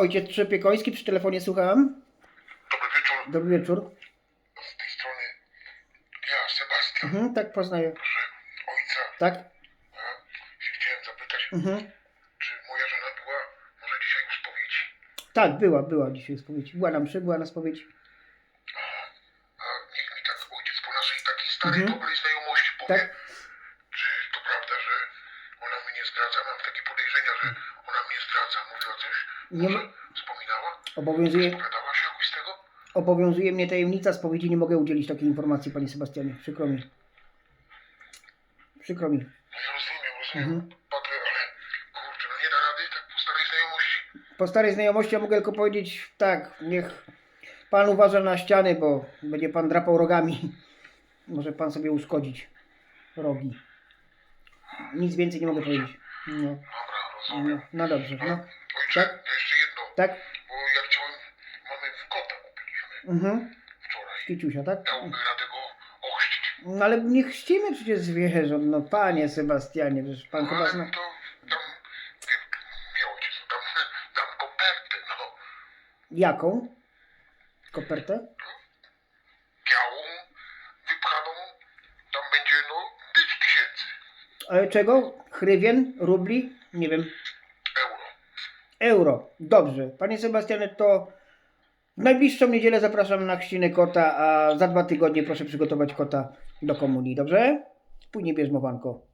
Ojciec Trzepiekoński przy telefonie słucham. Dobry wieczór. Dobry wieczór. Z tej strony ja, Sebastian. Mhm, tak poznaję. Proszę ojca, Tak? a, się chciałem zapytać, Mhm. czy moja żona była może dzisiaj u spowiedzi? Tak, była, była dzisiaj spowiedź. Była na mszy, była na spowiedź. A niech mi tak ojciec po naszej takiej starej, Mhm. dobrej znajomości powie, Tak? czy to prawda, że ona mnie zdradza? Mam takie podejrzenia, że ona mnie? Nie ma- wspominała? Obowiązuje, Spowiadała się z tego? obowiązuje mnie tajemnica spowiedzi. Nie mogę udzielić takiej informacji, panie Sebastianie. Przykro mi. Przykro mi. No ja rozumiem, rozumiem. Mhm. Ale kurczę, no nie da rady tak po starej znajomości? Po starej znajomości ja mogę tylko powiedzieć tak, niech pan uważa na ściany, bo będzie pan drapał rogami. Może pan sobie uszkodzić rogi. Nic więcej nie mogę powiedzieć. No, Dobra, rozumiem. no, no dobrze. No. Tak? jeszcze jedno. Tak? Bo ja chciałem, mamy w kota kupiliśmy Mhm. wczoraj. Kiciusia, tak? Dałby radę go ochrzcić. No ale nie chrzcimy przecież zwierząt, no panie Sebastianie, przecież pan No, chyba ale zna... to tam, wie, ojciec, tam dam kopertę, no, Jaką? Kopertę? białą, wypchaną, tam będzie, no, 5 tysięcy Ale czego? Hrywien? Rubli? Nie wiem. Euro. Dobrze. Panie Sebastianie, to w najbliższą niedzielę zapraszam na chrzciny kota, a za dwa tygodnie proszę przygotować kota do komunii, dobrze? Później bierzmowanko.